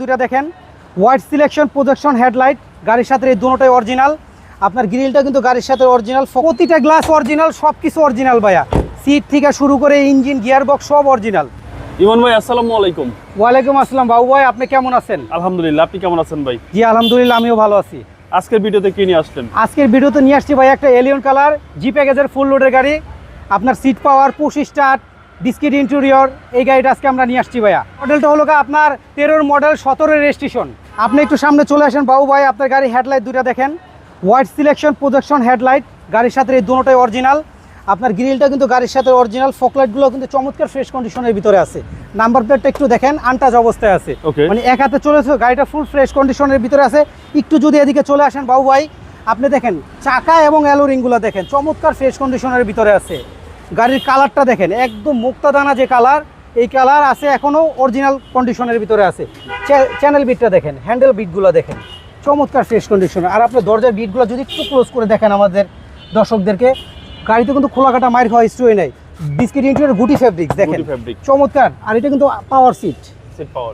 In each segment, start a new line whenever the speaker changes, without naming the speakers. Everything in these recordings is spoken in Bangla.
দুটা দেখেন। হোয়াইট সিলেকশন প্রজেকশন হেডলাইট গাড়ির সাথে এই দুটোটাই অরিজিনাল আপনার গ্রিলটা কিন্তু গাড়ির সাথে অরিজিনাল প্রতিটা গ্লাস অরিজিনাল সব কিছু অরিজিনাল ভাইয়া। সিট থেকে শুরু করে ইঞ্জিন গিয়ার বক্স সব অরিজিনাল
ইমন ভাই আসসালামু আলাইকুম।
ওয়ালাইকুম আসসালাম বাবু ভাই আপনি কেমন আছেন?
আলহামদুলিল্লাহ আপনি কেমন আছেন ভাই?
জি আলহামদুলিল্লাহ আমিও ভালো আছি।
আজকের ভিডিওতে কি নিয়ে আসলেন?
আজকের ভিডিওতে নিয়ে আসছি ভাই একটা এলিয়ন কালার জি প্যাকেজের ফুল লোডের গাড়ি। আপনার সিট পাওয়ার পুশ স্টার্ট ডিসকিট ইন্টেরিয়র এই গাড়িটা আজকে আমরা নিয়ে আসছি ভাইয়া। মডেলটা হলো আপনার তেরোর মডেল সতেরো রেজিস্ট্রেশন আপনি একটু সামনে চলে আসেন বাবু ভাই আপনার গাড়ি হেডলাইট দুটা দেখেন। হোয়াইট সিলেকশন প্রজেকশন হেডলাইট গাড়ির সাথে এই দুটোটাই অরিজিনাল আপনার গ্রিলটা কিন্তু গাড়ির সাথে অরিজিনাল ফকলাইটগুলো কিন্তু চমৎকার ফ্রেশ কন্ডিশনের ভিতরে আছে। নাম্বার প্লেটটা একটু দেখেন আনটাচ অবস্থায় আছে। মানে এক হাতে চলেছে গাড়িটা ফুল ফ্রেশ কন্ডিশনের ভিতরে আছে। একটু যদি এদিকে চলে আসেন বাবু ভাই আপনি দেখেন চাকা এবং অ্যালোরিংগুলো দেখেন চমৎকার ফ্রেশ কন্ডিশনের ভিতরে আছে। গাড়ির কালারটা দেখেন একদম মুক্তাদানা যে কালার এই কালার আছে এখনও অরিজিনাল কন্ডিশনের ভিতরে আছে। চ্যানেল বিটটা দেখেন হ্যান্ডেল বিটগুলো দেখেন। চমৎকার ফ্রেশ কন্ডিশন আর আপনার দরজার বিটগুলো যদি একটু ক্লোজ করে দেখেন আমাদের দর্শকদেরকে গাড়িতে কিন্তু খোলা কাটা মায়ের খাওয়া হিস্ট্রি নেই। বিস্কিট ইন্টেরিয়র গুটি ফেব্রিক্স দেখেন। চমৎকার। আর এটা কিন্তু পাওয়ার সিট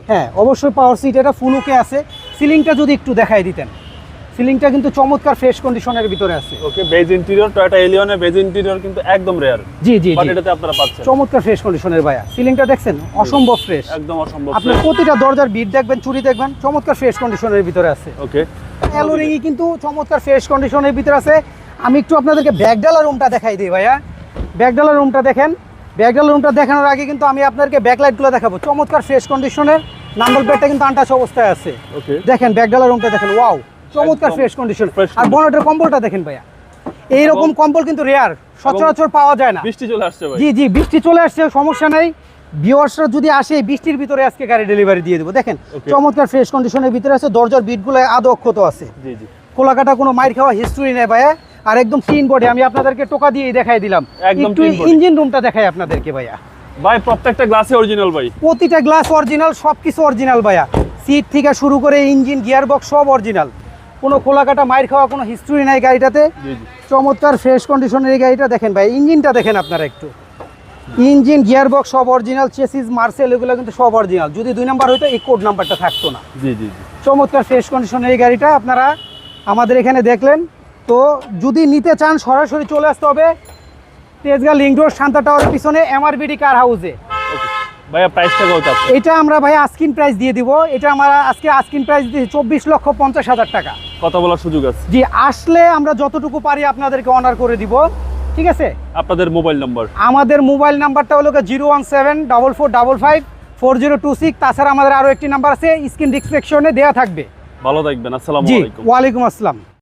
হ্যাঁ অবশ্যই পাওয়ার সিট এটা ফুল ওকে আছে। সিলিংটা যদি একটু দেখাই দিতেন। সিলিংটা কিন্তু চমৎকার ফ্রেশ কন্ডিশনের ভিতরে আছে।
ওকে বেজ ইন্টেরিয়র টয়োটা এলিয়নের বেজ ইন্টেরিয়র কিন্তু একদম রেয়ার
জি জি
বাট
জি
এটাতে আপনারা পাচ্ছেন।
চমৎকার ফ্রেশ কন্ডিশনের ভাইয়া। সিলিংটা দেখছেন? অসম্ভব ফ্রেশ
একদম অসম্ভব
আপনার প্রতিটা দরজার বিট দেখবেন চুরি দেখবেন চমৎকার ফ্রেশ কন্ডিশনের ভিতরে আছে।
ওকে।
অ্যালোরিংই কিন্তু চমৎকার ফ্রেশ কন্ডিশনের ভিতরে আছে। আমি একটু আপনাদেরকে ব্যাকডালার রুমটা দেখাই দিই ভাইয়া। ব্যাকডালার রুমটা দেখেন। ব্যাকডালার রুমটা দেখানোর আগে কিন্তু আমি আপনাদেরকে ব্যাকলাইটগুলো দেখাবো। চমৎকার ফ্রেশ কন্ডিশনের নাম্বার প্লেটটা কিন্তু আনটাচ অবস্থায় আছে।
ওকে।
দেখেন ব্যাকডালার রুমটা দেখেন ওয়াও চমৎকার ফ্রেশ কন্ডিশন আর। বনেটের কম্বলটা দেখেন ভাইয়া। এইরকম কম্বল কিন্তু রেয়ার সচরাচর পাওয়া যায় না।
বৃষ্টি চলে আসছে ভাই।
জি জি বৃষ্টি চলে আসছে সমস্যা নেই। ভিউয়ার্সরা যদি আসে বৃষ্টির ভিতরে আজকে গাড়ি ডেলিভারি দিয়ে দেবো। দেখেন চমৎকার ফ্রেশ কন্ডিশনের ভিতরে আছে দরজার বিটগুলো আদৌ অক্ষত আছে।
জি জি।
কোলাকাটা কোনো মাইর খাওয়া হিস্ট্রি নেই ভাইয়া। আর একদম ক্লিন বডি আমি আপনাদেরকে টোকা দিয়ে দেখাই দিলাম।
একদম
একটু ইঞ্জিন রুমটা দেখাই আপনাদেরকে ভাইয়া।
ভাই প্রত্যেকটা গ্লাসে অরিজিনাল ভাই।
প্রতিটা গ্লাস অরিজিনাল সব কিছু অরিজিনাল ভাইয়া। সিট থেকে শুরু করে ইঞ্জিন গিয়ার বক্স সব অরিজিনাল কোনো কোলাকাটা মাইর খাওয়া কোনো হিস্ট্রি নাই গাড়িটাতে। চমৎকার ফ্রেশ কন্ডিশনের এই গাড়িটা দেখেন ভাই। ইঞ্জিনটা দেখেন আপনারা একটু। ইঞ্জিন গিয়ার বক্স সব অরিজিনাল চেসিস মার্সেল এগুলো কিন্তু সব অরিজিনাল যদি দুই নাম্বার হইতো এই কোড নাম্বারটা থাকতো না।
জি জি
চমৎকার ফ্রেশ কন্ডিশনের এই গাড়িটা আপনারা আমাদের এখানে দেখলেন। তো যদি নিতে চান সরাসরি চলে আসতে হবে। তেজগাঁ লিঙ্ক রোড শান্তা টাওয়ারের পিছনে এমআরবিডি কার হাউসে
ভাইয়া প্রাইসটা কত আছে?
এটা আমরা ভাই আস্কিন প্রাইস দিয়ে দিব। এটা আমরা আজকে আস্কিন প্রাইস দিয়েছি চব্বিশ লক্ষ পঞ্চাশ হাজার টাকা।
কথা বলার সুযোগ আছে।
জি আসলে আমরা যতটুকু পারি আপনাদেরকে অনার করে দিব। ঠিক আছে?
আপনাদের মোবাইল নাম্বার
আমাদের মোবাইল নাম্বারটা হলো zero one seven double four double five four zero two six তাছাড়া আমাদের আরও একটি নাম্বার আছে স্ক্রিন ডিসক্রিপশনে দেওয়া থাকবে।
ভালো থাকবেন আসসালামু
জি
আলাইকুম।
ওয়ালাইকুম আসসালাম।